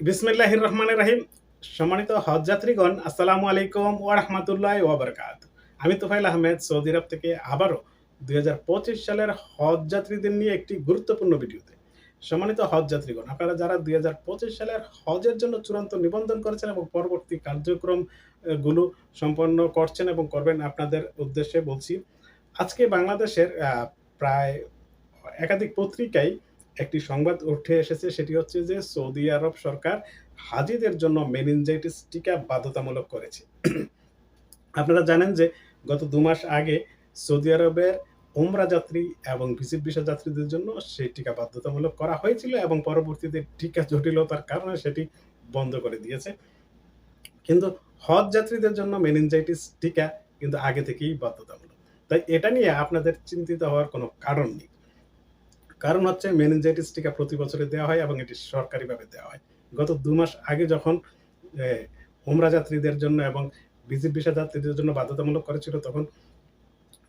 বিসমিল্লাহির রহমানের রাহিম। সম্মানিত হজ যাত্রীগণ আসসালামু আলাইকুম ওয়া রাহমাতুল্লাহি ওয়া বারাকাতুহু। আমি তুফাইল আহমেদ সৌদি আরব থেকে আবারও দু হাজার পঁচিশ সালের হজ যাত্রীদের নিয়ে একটি গুরুত্বপূর্ণ ভিডিওতে। সম্মানিত হজ যাত্রীগণ আপনারা যারা দুই হাজার পঁচিশ সালের হজের জন্য চূড়ান্ত নিবন্ধন করেছেন এবং পরবর্তী কার্যক্রম আহ, গুলো সম্পন্ন করছেন এবং করবেন আপনাদের উদ্দেশ্যে বলছি আজকে বাংলাদেশের প্রায় একাধিক পত্রিকায় একটি সংবাদ উঠে এসেছে, সেটি হচ্ছে যে সৌদি আরব সরকার হাজিদের জন্য মেনিনজাইটিস টিকা বাধ্যতামূলক করেছে। আপনারা জানেন যে গত দু মাস আগে সৌদি আরবের ওমরা যাত্রী এবং ভিজিট ভিসা যাত্রীদের জন্য সেই টিকা বাধ্যতামূলক করা হয়েছিল এবং পরবর্তীতে টিকা জটিলতার কারণে সেটি বন্ধ করে দিয়েছে। কিন্তু হজ যাত্রীদের জন্য মেনিনজাইটিস টিকা কিন্তু আগে থেকেই বাধ্যতামূলক। তাই এটা নিয়ে আপনাদের চিন্তিত হওয়ার কোনো কারণ নেই। কারণ হচ্ছে মেনিনজাইটিস টিকা প্রতি বছরে দেওয়া হয় এবং এটি সরকারিভাবে দেওয়া হয়। গত দু মাস আগে যখন ওমরা যাত্রীদের জন্য এবং ভিজিট ভিসা যাত্রীদের জন্য বাধ্যতামূলক করেছিল, তখন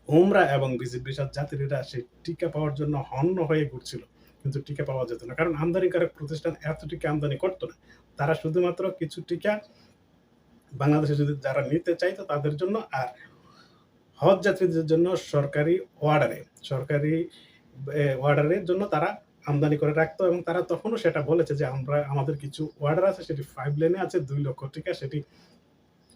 ওমরা এবং ভিজিট ভিসা যাত্রীরা সেই টিকা পাওয়ার জন্য হন্য হয়ে ঘুরছিল। কিন্তু টিকা পাওয়া যেত না। কারণ আমদানিকারক প্রতিষ্ঠান এত টিকা আমদানি করতো না। তারা শুধুমাত্র কিছু টিকা বাংলাদেশে যদি যারা নিতে চাইতো তাদের জন্য আর হজ যাত্রীদের জন্য সরকারি অর্ডারে সরকারি অর্ডারের জন্য তারা আমদানি করে রাখতো এবং তারা তখনও সেটা বলেছে যে আমরা, আমাদের কিছু অর্ডার আছে, সেটি ফাইভ লেনে আছে, দুই লক্ষ টিকা, সেটি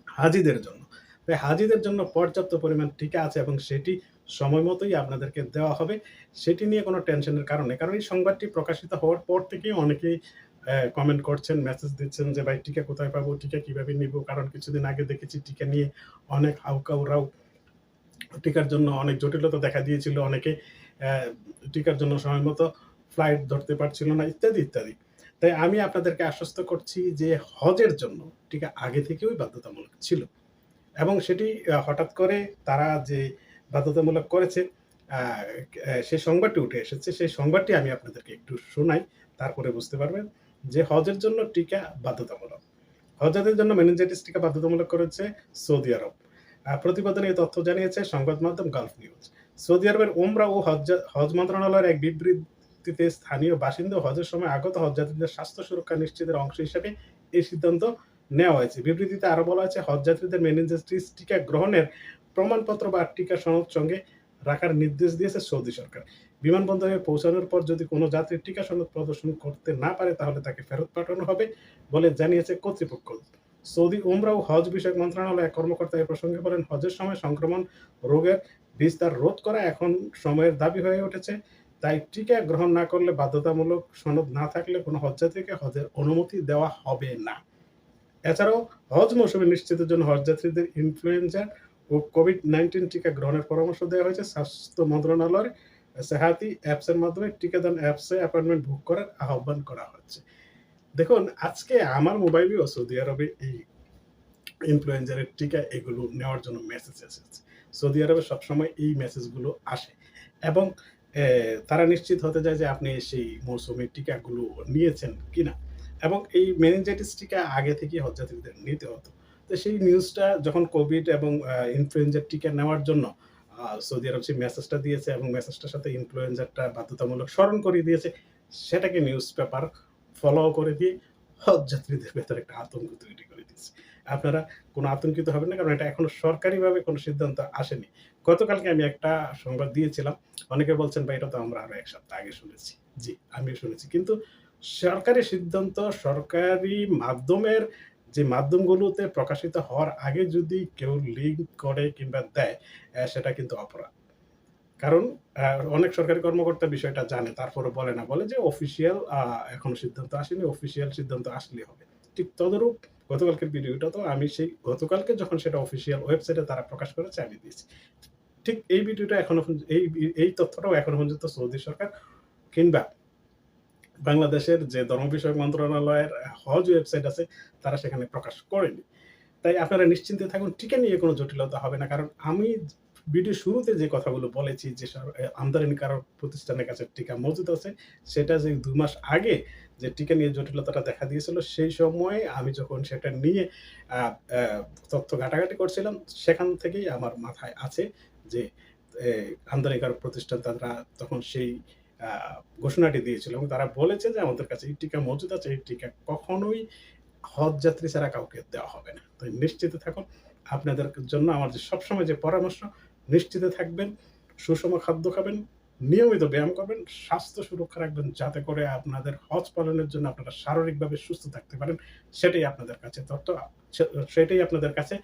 হাজিদের জন্য। তাই হাজিদের জন্য পর্যাপ্ত পরিমাণ টিকা আছে এবং সেটি সময় মতোই আপনাদেরকে দেওয়া হবে। সেটি নিয়ে কোনো টেনশনের কারণে কারণ এই সংবাদটি প্রকাশিত হওয়ার পর থেকেই অনেকেই কমেন্ট করছেন মেসেজ দিচ্ছেন যে, ভাই, টিকা কোথায় পাবো? টিকা কীভাবে নিব? কারণ কিছুদিন আগে দেখেছি টিকা নিয়ে অনেক হাউকাউরাও টিকার জন্য অনেক জটিলতা দেখা দিয়েছিল, অনেকে টিকার জন্য সময় মতো ফ্লাইট ধরতে পারছিল না, ইত্যাদি ইত্যাদি। তাই আমি আপনাদেরকে আশ্বস্ত করছি যে হজের জন্য টিকা আগে থেকেই বাধ্যতামূলক ছিল এবং সেটি হঠাৎ করে তারা যে বাধ্যতামূলক করেছে সেই সংবাদটি উঠে এসেছে, সেই সংবাদটি আমি আপনাদেরকে একটু শোনাই, তারপরে বুঝতে পারবেন যে হজের জন্য টিকা বাধ্যতামূলক। হজের জন্য মেনিনজাইটিস টিকা বাধ্যতামূলক করেছে সৌদি আরব। প্রতিবেদনে এই তথ্য জানিয়েছে সংবাদ মাধ্যম গালফ নিউজ। সৌদি আরবের ওমরা ও হজ মন্ত্রণালয়ের এক বিবৃতিতে স্থানীয় বাসিন্দা হজের সময় আগত হজযাত্রীদের স্বাস্থ্য সুরক্ষা নিশ্চিতের অংশ হিসেবে এই সিদ্ধান্ত নেওয়া হয়েছে। বিবৃতিতে আরও বলা হয়েছে, হজযাত্রীদের মেনিনজাইটিস টিকা গ্রহণের প্রমাণপত্র বা টিকা সনদ সঙ্গে রাখার নির্দেশ দিয়েছে সৌদি সরকার। বিমানবন্দরে পৌঁছানোর পর যদি কোনো যাত্রী টিকা সনদ প্রদর্শন করতে না পারে, তাহলে তাকে ফেরত পাঠানো হবে বলে জানিয়েছে কর্তৃপক্ষ। সৌদি উমরা ও হজ বিষয়ক মন্ত্রণালয় এক কর্মকর্তা এ প্রসঙ্গে বলেন, হজের সময় সংক্রমণ, রোগের বিস্তার রোধ করা এখন সময়ের দাবি হয়ে উঠেছে। তাই টিকা গ্রহণ না করলে বাধ্যতামূলক সনদ না থাকলে কোনো হজযাত্রীকে হজের অনুমতি দেওয়া হবে না। এছাড়াও, হজ মৌসুমে নিশ্চিতের জন্য হজযাত্রীদের ইনফ্লুয়েঞ্জা ও কোভিড নাইন্টিন টিকা গ্রহণের পরামর্শ দেওয়া হয়েছে। স্বাস্থ্য মন্ত্রণালয়ের সেহাতি অ্যাপসের মাধ্যমে টিকাদান অ্যাপসে অ্যাপয়েন্টমেন্ট বুক করার আহ্বান করা হচ্ছে। দেখুন, আজকে আমার মোবাইলেও সৌদি আরবে এই ইনফ্লুয়েঞ্জারের টিকা এগুলো নেওয়ার জন্য মেসেজ এসেছে। সৌদি আরবে সবসময় এই মেসেজগুলো আসে এবং তারা নিশ্চিত হতে যায় যে আপনি সেই মৌসুমি টিকাগুলো নিয়েছেন কিনা। এবং এই মেনিনজাইটিস টিকা আগে থেকে হজযাত্রীদের নিতে হতো। তো সেই নিউজটা যখন কোভিড এবং ইনফ্লুয়েঞ্জার টিকা নেওয়ার জন্য সৌদি আরব সেই মেসেজটা দিয়েছে এবং মেসেজটার সাথে ইনফ্লুয়েঞ্জারটা বাধ্যতামূলক স্মরণ করিয়ে দিয়েছে, সেটাকে নিউজ পেপার ফলো করে দিয়ে হজযাত্রীদের ভেতরে একটা আতঙ্ক তৈরি করে দিয়েছে। আপনারা কোনো আতঙ্কিত হবেন না, কারণ এটা এখনও সরকারিভাবে কোনো সিদ্ধান্ত আসেনি। গতকালকে আমি একটা সংবাদ দিয়েছিলাম, অনেকে বলছেন, ভাই, এটা তো আমরা আরও এক সপ্তাহ আগে শুনেছি। জি, আমিও শুনেছি। কিন্তু সরকারি সিদ্ধান্ত, সরকারি মাধ্যমের যে মাধ্যমগুলোতে প্রকাশিত হওয়ার আগে যদি কেউ লিঙ্ক করে কিংবা দেয় সেটা কিন্তু অপরাধ। কারণ অনেক সরকারি কর্মকর্তা বিষয়টা জানে তারপরে বলে না, বলে যে অফিসিয়াল এখনও সিদ্ধান্ত আসেনি অফিসিয়াল সিদ্ধান্ত আসলে হবে। ঠিক তদরূপ গতকালকের ভিডিওটা তো আমি সেই গতকালকে যখন সেটা অফিসিয়াল ওয়েবসাইটে তারা প্রকাশ করেছে, আমি দিয়েছি। ঠিক এই ভিডিওটা এখনও এই এই তথ্যটাও এখনও পর্যন্ত সৌদি সরকার কিংবা বাংলাদেশের যে ধর্ম বিষয়ক মন্ত্রণালয়ের হজ ওয়েবসাইট আছে, তারা সেখানে প্রকাশ করেনি। তাই আপনারা নিশ্চিন্তে থাকুন, টিকা নিয়ে কোনো জটিলতা হবে না। কারণ আমি ভিডিও শুরুতে যে কথাগুলো বলেছি যে এ, আমদানিকারক প্রতিষ্ঠানের কাছে টিকা মজুদ আছে সেটা যে দু মাস আগে যে টিকা নিয়ে জটিলতাটা দেখা দিয়েছিল সেই সময়ে আমি যখন সেটা নিয়ে তথ্য ঘাটাঘাটি করছিলাম সেখান থেকেই আমার মাথায় আছে যে আমদানিকারক প্রতিষ্ঠান তারা তখন সেই ঘোষণাটি দিয়েছিল এবং তারা বলেছে যে আমাদের কাছে এই টিকা মজুদ আছে। এই টিকা কখনোই হজ যাত্রী ছাড়া কাউকে দেওয়া হবে না। তো নিশ্চিত থাকুন। আপনাদের জন্য আমার যে সবসময় যে পরামর্শ নিশ্চিত থাকবেন, সুষম খাদ্য খাবেন, নিয়মিত ব্যায়াম করবেন, স্বাস্থ্য সুরক্ষা রাখবেন যাতে করে আপনাদের হজ পালনের জন্য আপনারা শারীরিকভাবে সুস্থ থাকতে পারেন। সেটাই আপনাদের কাছে তথ্য সেটাই আপনাদের কাছে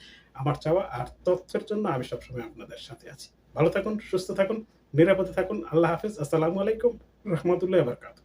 আমার চাওয়া। আর তথ্যের জন্য আমি সবসময় আপনাদের সাথে আছি। ভালো থাকুন, সুস্থ থাকুন, নিরাপদে থাকুন। আল্লাহ হাফিজ আসসালামু আলাইকুম রাহমাতুল্লাহি ওয়া বারাকাতুহু।